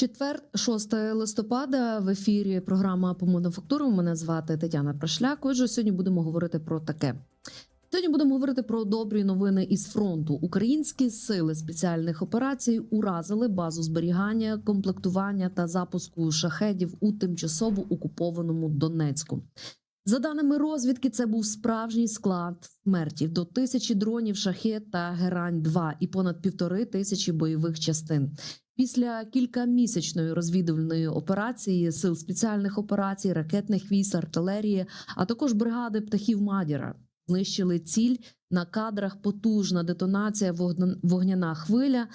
Четвер, 6 листопада, в ефірі програма по мануфактурам. Мене звати Тетяна Прашляк. Отже, сьогодні будемо говорити про таке. Сьогодні будемо говорити про добрі новини із фронту. Українські сили спеціальних операцій уразили базу зберігання, комплектування та запуску шахедів у тимчасово окупованому Донецьку. За даними розвідки, це був справжній склад смерті до тисячі дронів, шахет та герань 2 і понад півтори тисячі бойових частин. Після кількамісячної розвідувальної операції сил спеціальних операцій, ракетних військ, артилерії, а також бригади птахів Мадіра знищили ціль на кадрах. Потужна детонація, вогняна хвиля.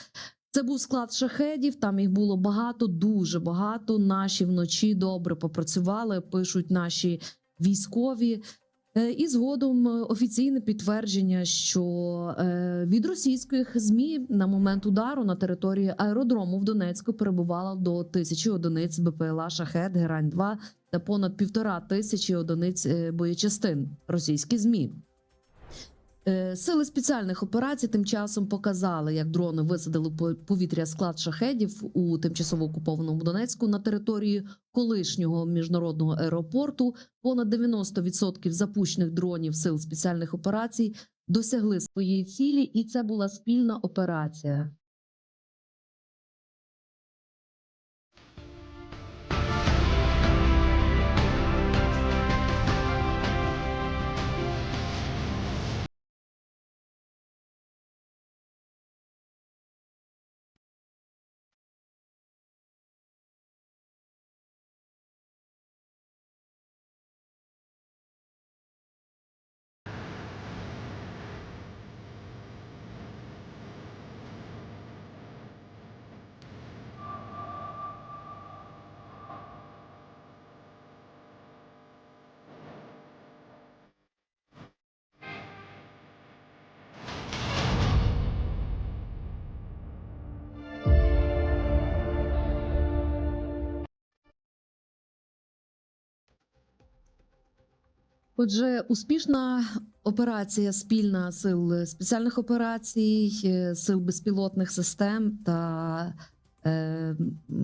Це був склад шахедів. Там їх було багато, дуже багато. Наші вночі добре попрацювали. Пишуть наші військові. Е, І згодом е, офіційне підтвердження, що е, від російських змі на момент удару на території аеродрому в Донецьку перебувало до тисячі одиниць БПЛА Шахет, Герань 2 та понад півтора тисячі одиниць боєчастин. Російські змі. Е, Сили спеціальних операцій тим часом показали, як дрони висадили по- повітря склад шахедів у тимчасово окупованому Донецьку на території колишнього міжнародного аеропорту. Понад 90% запущених дронів сил спеціальних операцій досягли своєї цілі, і це була спільна операція. Отже, успішна операція спільна сил спеціальних операцій, е, сил безпілотних систем та е,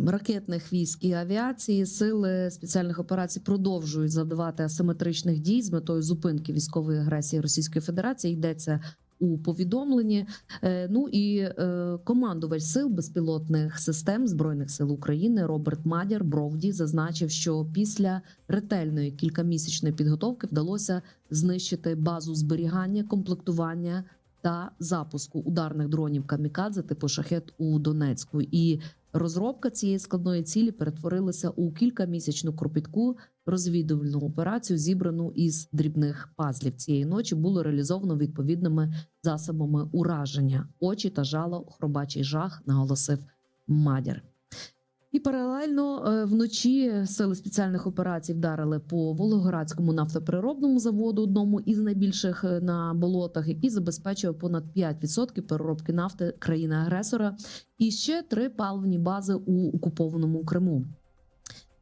ракетних військ і авіації. Сили спеціальних операцій продовжують завдавати асиметричних дій з метою зупинки військової агресії Російської Федерації. Йдеться у повідомленні. Е, Ну і е, командувач сил безпілотних систем збройних сил України Роберт Мадір Бровді зазначив, що після ретельної кількамісячної підготовки вдалося знищити базу зберігання, комплектування та запуску ударних дронів камікадзе типу шахет у Донецьку. І розробка цієї складної цілі перетворилася у кількамісячну кропітку розвідувальну операцію, зібрану із дрібних пазлів. Цієї ночі було реалізовано відповідними засобами ураження. Очі та жало, хробачий жах, наголосив Мадяр. І паралельно е, вночі сили спеціальних операцій вдарили по Волгоградському нафтопереробному заводу, одному із найбільших е, на болотах, який забезпечує понад 5% переробки нафти країни-агресора, і ще три паливні бази у окупованому Криму.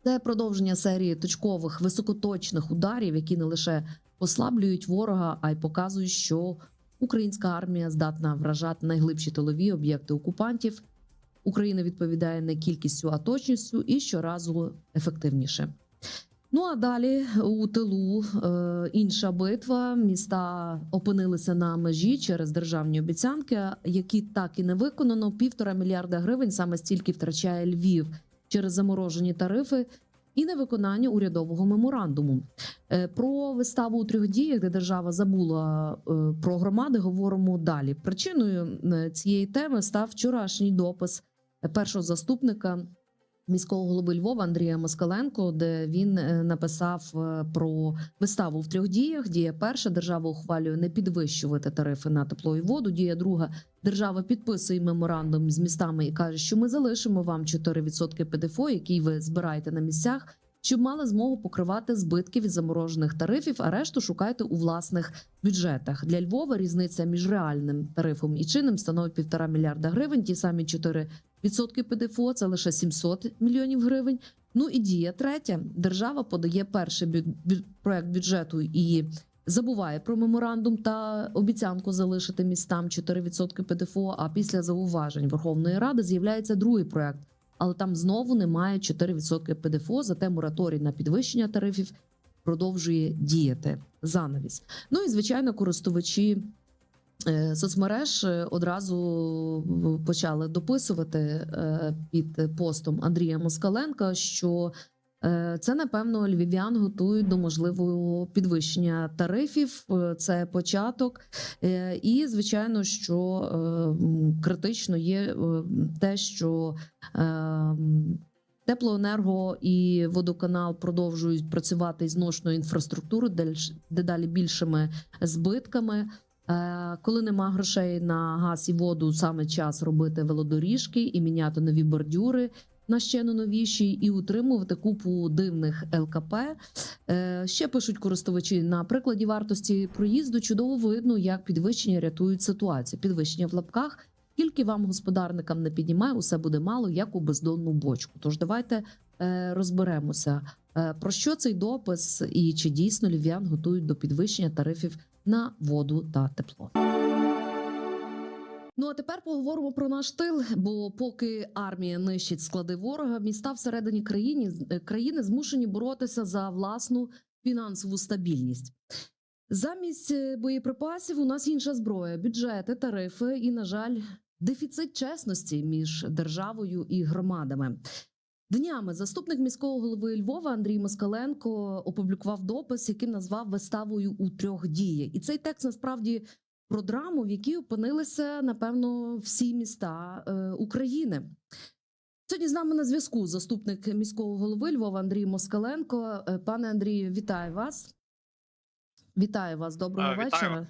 Це продовження серії точкових високоточних ударів, які не лише послаблюють ворога, а й показують, що українська армія здатна вражати найглибші тилові об'єкти окупантів. Україна відповідає не кількістю, а точністю і щоразу ефективніше. Ну а далі у тилу е, інша битва. Міста опинилися на межі через державні обіцянки, які так і не виконано. Півтора мільярда гривень саме стільки втрачає Львів через заморожені тарифи і невиконання урядового меморандуму. Е, Про виставу у трьох діях, де держава забула е, про громади, говоримо далі. Причиною цієї теми став вчорашній допис першого заступника міського голови Львова Андрія Москаленко, де він е, написав е, про виставу в трьох діях. Дія перша держава ухвалює не підвищувати тарифи на тепло і воду. Дія друга держава підписує меморандум з містами і каже, що ми залишимо вам 4% ПДФО, який ви збираєте на місцях. Щоб мали змогу покривати збитки від заморожених тарифів, а решту шукайте у власних бюджетах. Для Львова різниця між реальним тарифом і чинним становить півтора мільярда гривень. Ті самі 4 відсотки ПДФО це лише 700 мільйонів гривень. Ну і дія третя. Держава подає перший бю- бю- проект бюджету і забуває про меморандум та обіцянку залишити містам 4% ПДФО. А після зауважень Верховної Ради з'являється другий проект але там знову немає 4% ПДФО, зате мораторій на підвищення тарифів продовжує діяти. Занавіс. Ну і звичайно, користувачі. е, Соцмереж е, одразу почали дописувати е, під постом Андрія Москаленка, що це напевно львів'ян готують до можливого підвищення тарифів. Е, Це початок, Е, і звичайно, що е, критично є е, те, що е, Теплоенерго і водоканал продовжують працювати із зношеною інфраструктурою, дедалі більшими збитками. Е, Коли нема грошей на газ і воду, саме час робити велодоріжки і міняти нові бордюри на ще новіші, і утримувати купу дивних ЛКП. Е, Ще пишуть користувачі на прикладі вартості проїзду. Чудово видно, як підвищення рятують ситуацію. Підвищення в лапках. Тільки вам, господарникам, не піднімає, усе буде мало, як у бездонну бочку. Тож давайте е, розберемося, е, про що цей допис і чи дійсно львів'ян готують до підвищення тарифів на воду та тепло. Ну а тепер поговоримо про наш тил. Бо поки армія нищить склади ворога, міста всередині країни, е, країни змушені боротися за власну фінансову стабільність. Замість е, боєприпасів у нас інша зброя, бюджети, тарифи і, на жаль, дефіцит чесності між державою і громадами. Днями заступник міського голови Львова Андрій Москаленко опублікував допис, яким назвав виставою у трьох діє. І цей текст насправді про драму, в якій опинилися напевно всі міста е, України. Сьогодні з нами на зв'язку заступник міського голови Львова Андрій Москаленко. Е, Пане Андрію, вітаю вас. Вітаю вас. Доброго вітаю. вечора.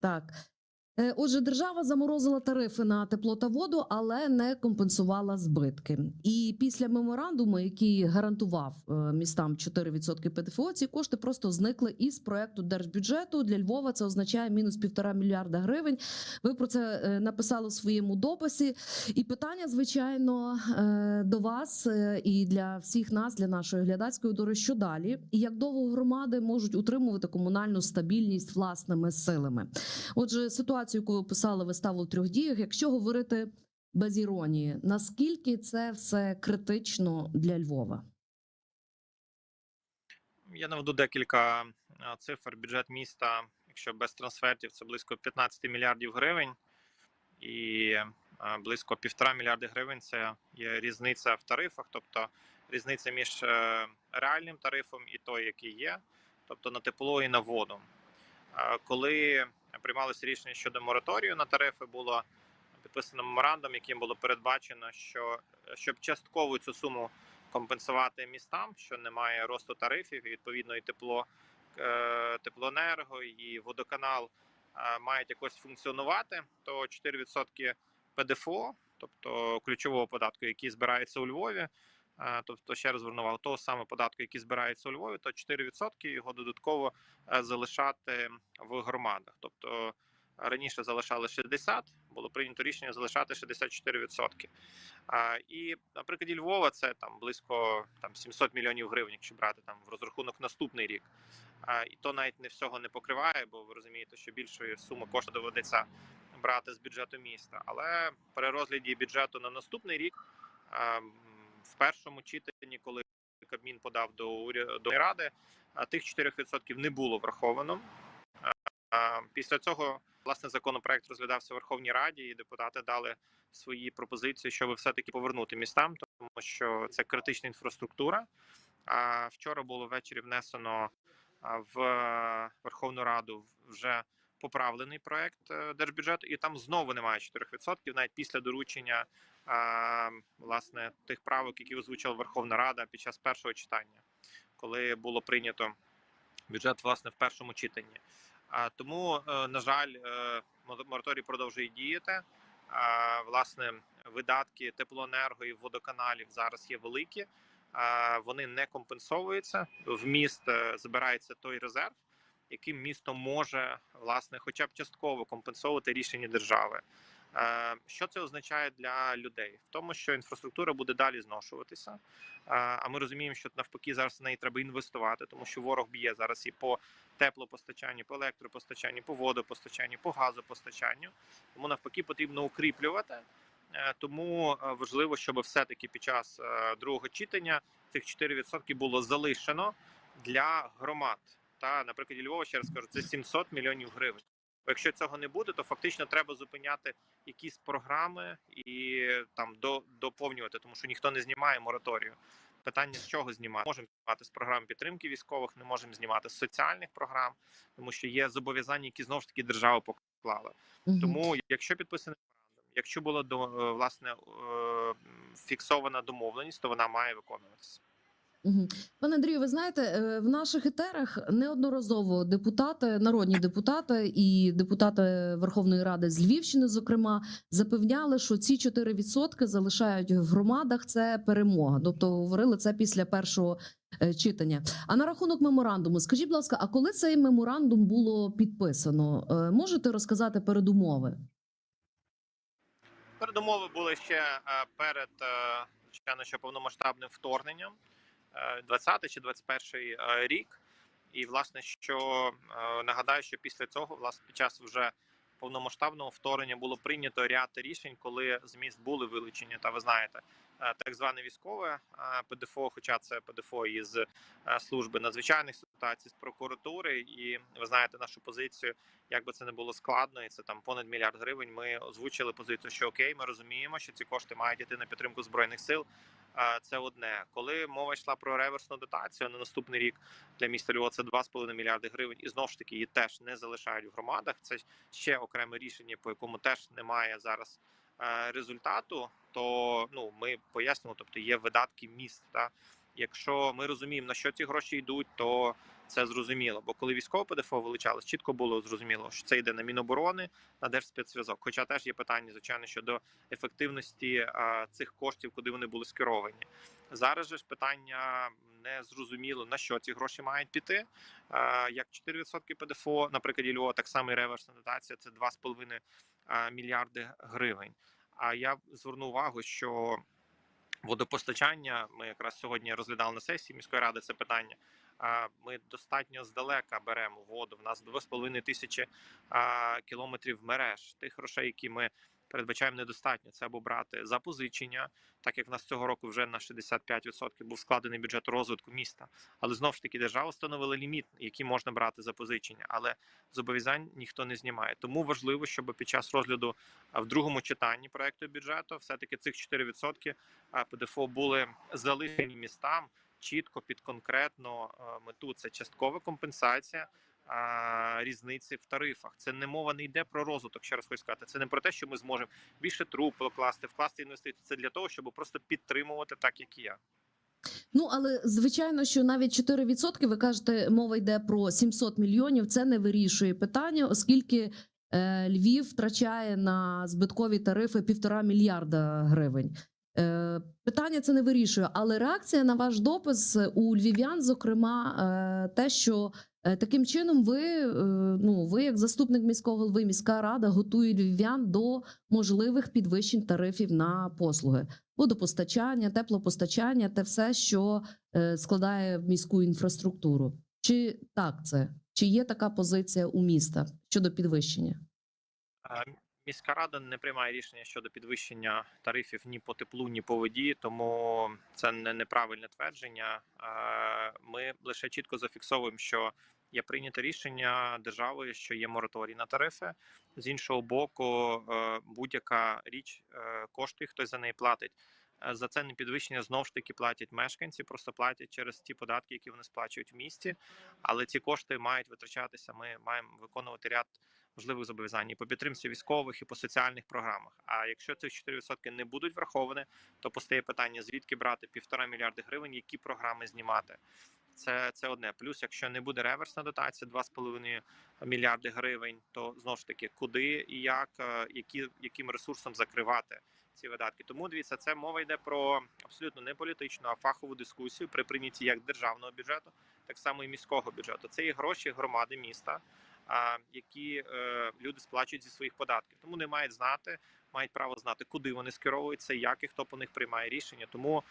Так. Е, Отже, держава заморозила тарифи на тепло та воду, але не компенсувала збитки. І після меморандуму, який гарантував е, містам 4% ПДФО, ці кошти просто зникли із проекту держбюджету. Для Львова це означає мінус півтора мільярда гривень. Ви про це е, написали в своєму дописі. І питання, звичайно, до вас і для всіх нас, для нашої глядацької дори, що далі, і як довго громади можуть утримувати комунальну стабільність власними силами. Отже, ситуацію, яку ви описали виставу в трьох діях, якщо говорити без іронії, наскільки це все критично для Львова? Я наведу декілька цифр. Бюджет міста, якщо без трансфертів, це близько 15 мільярдів гривень, і близько півтора мільярди гривень це є різниця в тарифах, тобто різниця між е, реальним тарифом і той, який є, тобто на тепло і на воду. Коли приймалося рішення щодо мораторію на тарифи, було підписано меморандум, яким було передбачено, що щоб частково цю суму компенсувати містам, що немає росту тарифів, і відповідно і тепло, е, теплоенерго, і водоканал е, мають якось функціонувати, то 4% ПДФО, тобто ключового податку, який збирається у Львові. Е, Тобто, ще раз звернував того саме податку, який збирається у Львові, то 4% його додатково е, залишати в громадах. Тобто раніше залишали 60, було прийнято рішення залишати 64%. І на прикладі Львова це там близько там 700 мільйонів гривень, якщо брати там в розрахунок наступний рік. І то навіть не всього не покриває, бо ви розумієте, що більшої суми коштів доведеться брати з бюджету міста. Але при розгляді бюджету на наступний рік а, м, в першому читанні, коли Кабмін подав до уряду ради, тих 4% не було враховано. Після цього власне законопроект розглядався в Верховній Раді, і депутати дали свої пропозиції, щоб все-таки повернути містам, тому що це критична інфраструктура. А вчора було ввечері внесено в Верховну Раду вже поправлений проект е, держбюджету, і там знову немає 4%, навіть після доручення власне тих правок, які озвучила Верховна Рада під час першого читання, коли було прийнято бюджет власне в першому читанні. Тому, е, на жаль, е, мораторій продовжує діяти. Власне, видатки теплоенерго і водоканалів зараз є великі. Вони не компенсовуються. В міст збирається той резерв, яким місто може власне, хоча б частково компенсовувати рішення держави. Е, Що це означає для людей? В тому, що інфраструктура буде далі зношуватися. Е, А ми розуміємо, що навпаки зараз в неї треба інвестувати, тому що ворог б'є зараз і по теплопостачанню, по електропостачанню, по водопостачанню, по газопостачанню. Тому навпаки потрібно укріплювати Е, Тому важливо, щоб все-таки під час другого читання цих 4% було залишено для громад. Та на прикладі Львова ще раз кажу, це 700 мільйонів гривень. Бо Якщо цього не буде, то фактично треба зупиняти якісь програми і там до, доповнювати, тому що ніхто не знімає мораторію. Питання з чого знімати? Можемо знімати з програм підтримки військових, не можемо знімати з соціальних програм, тому що є зобов'язання, які знову ж таки держава поклала. Мгм. Тому, якщо підписаний меморандум, якщо була до власне е, фіксована домовленість, то вона має виконуватися. Пане Андрію, ви знаєте, е, в наших етерах неодноразово депутати, народні депутати і депутати Верховної Ради з Львівщини, зокрема, запевняли, що ці 4% залишають в громадах. Це перемога. Тобто говорили це після першого е, читання. А на рахунок меморандуму, скажіть, будь ласка, а коли цей меморандум було підписано? Е, Можете розказати передумови? Передумови були ще перед звичайно, що повномасштабним вторгненням, 20 чи 21 е, рік. І власне, що е, нагадаю, що після цього, власне, під час вже повномасштабного вторгнення було прийнято ряд рішень, коли зміст були вилучені. Та ви знаєте, е, так зване військове ПДФО, хоча це ПДФО із служби надзвичайних ситуацій з прокуратури, і ви знаєте нашу позицію як би це не було складно, і це там понад мільярд гривень. Ми озвучили позицію, що окей, ми розуміємо, що ці кошти мають йти на підтримку збройних сил. Це одне, коли мова йшла про реверсну дотацію на наступний рік для міста Львова, це 2,5 мільярди гривень, і знову ж таки її теж не залишають в громадах. Це ще окреме рішення, по якому теж немає зараз е, результату. То ну ми пояснимо, тобто є видатки міст. Та якщо ми розуміємо на що ці гроші йдуть, то це зрозуміло. Бо коли військове ПДФО вилучалось, чітко було зрозуміло, що це йде на Міноборони, на Держспецзв'язок. Хоча теж є питання, звичайно, щодо ефективності а, цих коштів, куди вони були скеровані. Зараз же ж питання не зрозуміло на що ці гроші мають піти. А, як 4% ПДФО, наприклад, Львова, так само і реверсна дотація це 2,5 а, мільярди гривень. А я зверну увагу, що водопостачання ми якраз сьогодні розглядали на сесії міської ради це питання. Ми достатньо здалека беремо воду. В нас 2,5 тисячі кілометрів мереж. Тих грошей, які ми передбачаємо, недостатньо. Це або брати запозичення, так як в нас цього року вже на 65% був складений бюджет розвитку міста. Але знову ж таки держава встановила ліміт, який можна брати запозичення, але зобов'язань ніхто не знімає. Тому важливо, щоб під час розгляду в другому читанні проекту бюджету все таки цих 4% ПДФО були залишені містам чітко під конкретну мету. Це часткова компенсація різниці в тарифах. Це не мова не йде про розвиток. Ще раз хочу сказати. Це не про те, що ми зможемо більше труб покласти, вкласти інвестиції. Це для того, щоб просто підтримувати так, як і я. Ну але звичайно, що навіть 4%, ви кажете, мова йде про 700 мільйонів. Це не вирішує питання, оскільки е, Львів втрачає на збиткові тарифи півтора мільярда гривень. Е, питання це не вирішує, але реакція на ваш допис у львів'ян, зокрема, е, те, що таким чином ви, е, ну ви, як заступник міського голови, міська рада, готує львів'ян до можливих підвищень тарифів на послуги водопостачання, теплопостачання те все, що е, складає міську інфраструктуру. Чи так це? Чи є така позиція у міста щодо підвищення? Міська рада не приймає рішення щодо підвищення тарифів ні по теплу, ні по воді, тому це не неправильне твердження. Ми лише чітко зафіксовуємо, що є прийнято рішення державою, що є мораторій на тарифи. З іншого боку, е, будь-яка річ е, коштує, хтось за неї платить. Е, За це не підвищення знову ж таки платять мешканці, просто платять через ті податки, які вони сплачують в місті. Але ці кошти мають витрачатися. Ми маємо виконувати ряд важливих зобов'язань і по підтримці військових і по соціальних програмах. А якщо цих 4% не будуть враховані, то постає питання: звідки брати півтора мільярди гривень, які програми знімати. Це, це одне. Плюс, якщо не буде реверсна дотація 2,5 мільярди гривень, то знову ж таки куди і як, е, які, яким ресурсом закривати ці видатки. Тому дивіться, це мова йде про абсолютно не політичну, а фахову дискусію при прийнятті як державного бюджету, так само і міського бюджету. Це є гроші громади міста, які е, люди сплачують зі своїх податків. Тому вони мають знати, мають право знати, куди вони скеровуються, як і хто по них приймає рішення. Тому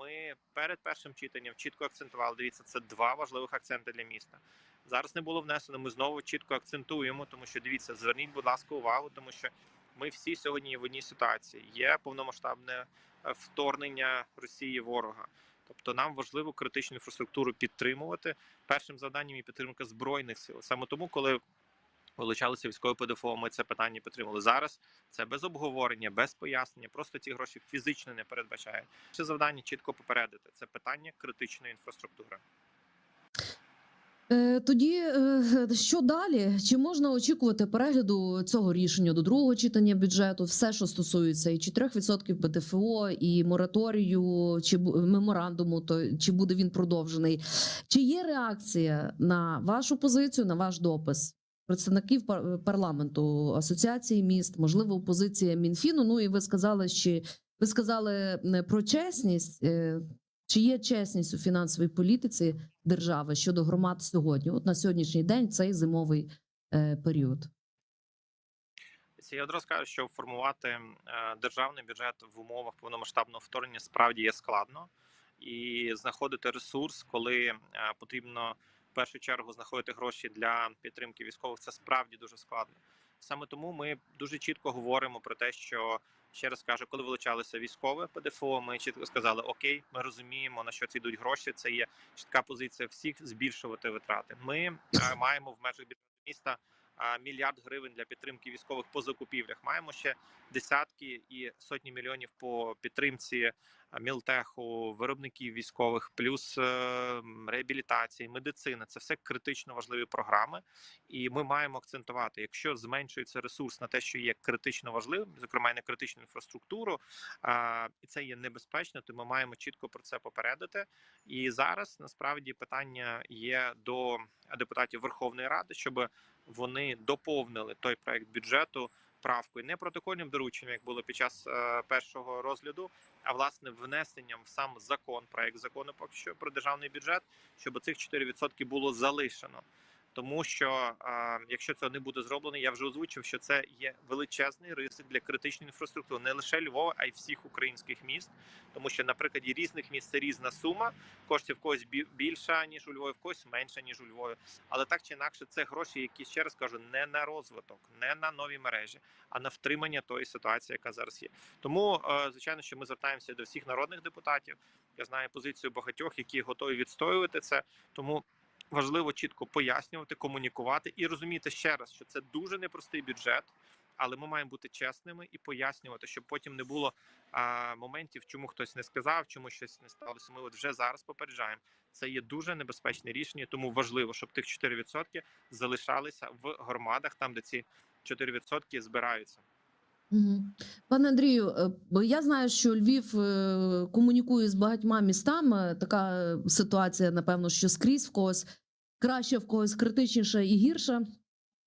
ми перед першим читанням чітко акцентували. Дивіться, це два важливих акценти для міста. Зараз не було внесено. Ми знову чітко акцентуємо, тому що дивіться, зверніть, будь ласка, увагу, тому що Ми всі сьогодні в одній ситуації. Є повномасштабне е, вторгнення Росії ворога. Тобто нам важливо критичну інфраструктуру підтримувати. Першим завданням є підтримка збройних сил. Саме тому, коли вилучалися військові ПДФО, ми це питання підтримали. Зараз це без обговорення, без пояснення. Просто ці гроші фізично не передбачають. Це завдання чітко попередити. Це питання критичної інфраструктури. Е, Тоді е, що далі? Чи можна очікувати перегляду цього рішення до другого читання бюджету? Все, що стосується і 4% ПДФО, і мораторію, чи меморандуму, то чи буде він продовжений? Чи є реакція на вашу позицію, на ваш допис? Представників парламенту асоціації міст, можливо, позиція Мінфіну. Ну і ви сказали, що ви сказали е, про чесність. Чи є чесність у фінансовій політиці держави щодо громад сьогодні? От на сьогоднішній день цей зимовий е, період. Я одразу скажу, що формувати е, державний бюджет в умовах повномасштабного вторгнення справді є складно, і знаходити ресурс, коли е, потрібно в першу чергу знаходити гроші для підтримки військових, це справді дуже складно. Саме тому ми дуже чітко говоримо про те, що ще раз кажу, коли вилучалися військове ПДФО, ми чітко сказали: Окей, ми розуміємо на що ці йдуть гроші. Це є чітка позиція всіх збільшувати витрати. Ми е, маємо в межах бюджету міста мільярд гривень для підтримки військових по закупівлях. Маємо ще десятки і сотні мільйонів по підтримці мілтеху, виробників військових, плюс е, реабілітації, медицина. Це все критично важливі програми, і ми маємо акцентувати, якщо зменшується ресурс на те, що є критично важливим, зокрема і на критичну інфраструктуру, і це є небезпечно, то ми маємо чітко про це попередити. І зараз насправді питання є до депутатів Верховної Ради, щоб вони доповнили той проект бюджету правкою не протокольним дорученням, як було під час е, першого розгляду, а власне внесенням в сам закон, проект закону поки що про державний бюджет, щоб цих 4% було залишено. Тому що е, якщо цього не буде зроблено, я вже озвучив, що це є величезний ризик для критичної інфраструктури, не лише Львова, а й всіх українських міст. Тому що на прикладі різних міст це різна сума коштів в когось бі- більша ніж у Львові, в когось менша ніж у Львові. Але так чи інакше, це гроші, які ще раз кажу, не на розвиток, не на нові мережі, а на втримання тої ситуації, яка зараз є. Тому, е, звичайно, що ми звертаємося до всіх народних депутатів. Я знаю позицію багатьох, які готові відстоювати це. Тому важливо чітко пояснювати, комунікувати і розуміти ще раз, що це дуже непростий бюджет. Але ми маємо бути чесними і пояснювати, щоб потім не було а, моментів, чому хтось не сказав, чому щось не сталося. Ми от вже зараз попереджаємо. Це є дуже небезпечне рішення, тому важливо, щоб тих 4% залишалися в громадах, там де ці 4% збираються. Пане Андрію, е, я знаю, що Львів е, комунікує з багатьма містами. Така ситуація, напевно, що скрізь в когось краще, в когось критичніша і гірша.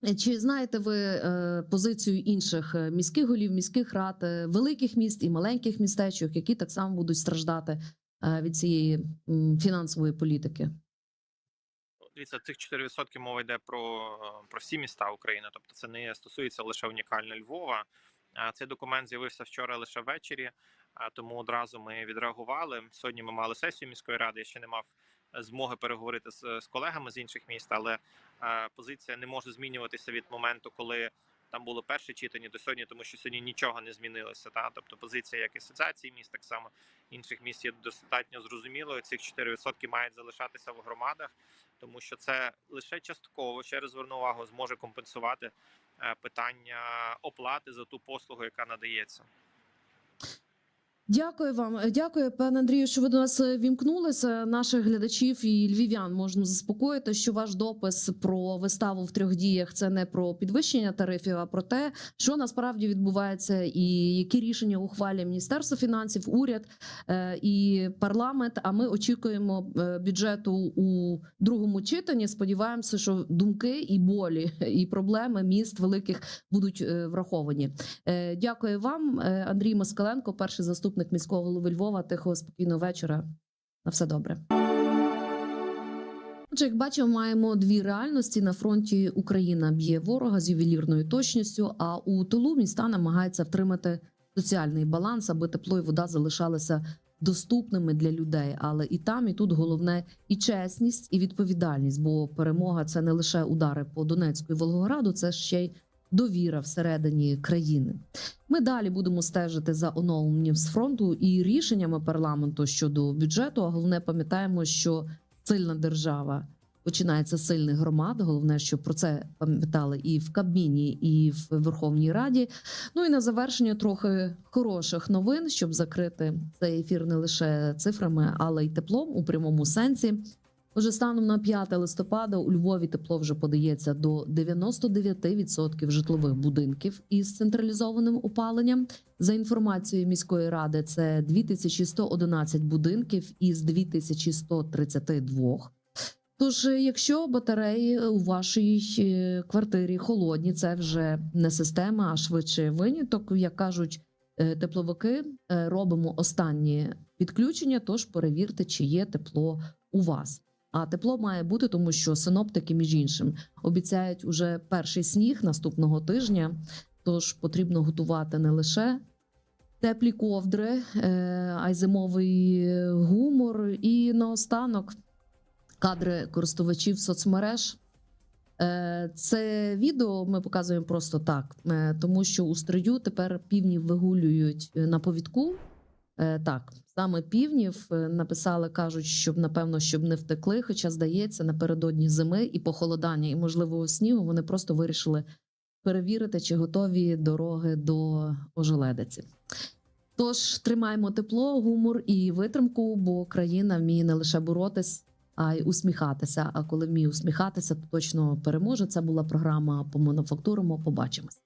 Е, Чи знаєте ви е, позицію інших е, міських голів, міських рад, е, великих міст і маленьких містечок, які так само будуть страждати е, від цієї фінансової політики? Дивіться, цих 4% мова йде про, про всі міста України, тобто це не стосується лише унікально Львова. Цей документ з'явився вчора лише ввечері, тому одразу ми відреагували. Сьогодні ми мали сесію міської ради. Я ще не мав змоги переговорити з, з колегами з інших міст, але а, позиція не може змінюватися від моменту, коли там було перше читання до сьогодні, тому що сьогодні нічого не змінилося. Та тобто позиція як асоціації міст, так само інших міст є достатньо зрозумілою. Цих 4% мають залишатися в громадах тому що це лише частково ще раз зверну увагу, зможе компенсувати е, питання оплати за ту послугу, яка надається. Дякую вам, Е, дякую, пане Андрію, що ви до нас е, вімкнулися. Наших глядачів і львів'ян можна заспокоїти, що ваш допис про виставу в трьох діях це не про підвищення тарифів, а про те, що насправді відбувається, і які рішення ухвалює Міністерство фінансів, уряд е, і парламент. А ми очікуємо бюджету у другому читанні. Сподіваємося, що думки і болі, і проблеми міст великих будуть враховані. Дякую вам, Андрій Москаленко, перший заступник міського голови Львова. Тихого спокійного вечора. На все добре. Отже, як бачимо, маємо дві реальності на фронті. Україна б'є ворога з ювелірною точністю. А у тилу міста намагаються втримати соціальний баланс, аби тепло і вода залишалися доступними для людей. Але і там, і тут головне і чесність, і відповідальність. Бо перемога це не лише удари по Донецьку і Волгограду, це ще й довіра всередині країни. Ми далі будемо стежити за оновленням з фронту і рішеннями парламенту щодо бюджету. А головне пам'ятаємо, що сильна держава починається з сильних громад. Головне, щоб про це пам'ятали і в Кабміні, і в Верховній Раді. Ну і на завершення трохи хороших новин, щоб закрити цей ефір не лише цифрами, але й теплом у прямому сенсі. Отже, станом на 5 листопада у Львові тепло вже подається до 99% житлових будинків із централізованим опаленням. За інформацією міської ради, це 2111 будинків із 2132. Тож, е, якщо батареї у вашій е, квартирі холодні, це вже не система, а швидше виняток. Як кажуть е, тепловики, робимо останні підключення. Тож перевірте, чи є тепло у вас. А тепло має бути, тому що синоптики, між іншим, обіцяють уже перший сніг наступного тижня. Тож потрібно готувати не лише теплі ковдри, е, а й зимовий гумор. І наостанок кадри користувачів соцмереж. Е, Це відео ми показуємо просто так, е, тому що у строю тепер півнів вигулюють на повідку. Е, Так, саме півнів е, написали, кажуть, щоб напевно щоб не втекли. Хоча здається, напередодні зими і похолодання, і можливо снігу вони просто вирішили перевірити, чи готові дороги до ожеледиці. Тож тримаємо тепло, гумор і витримку, бо країна вміє не лише боротись, а й усміхатися. А коли вміє усміхатися, то точно переможе. Це була програма по мануфактурому. Побачимось.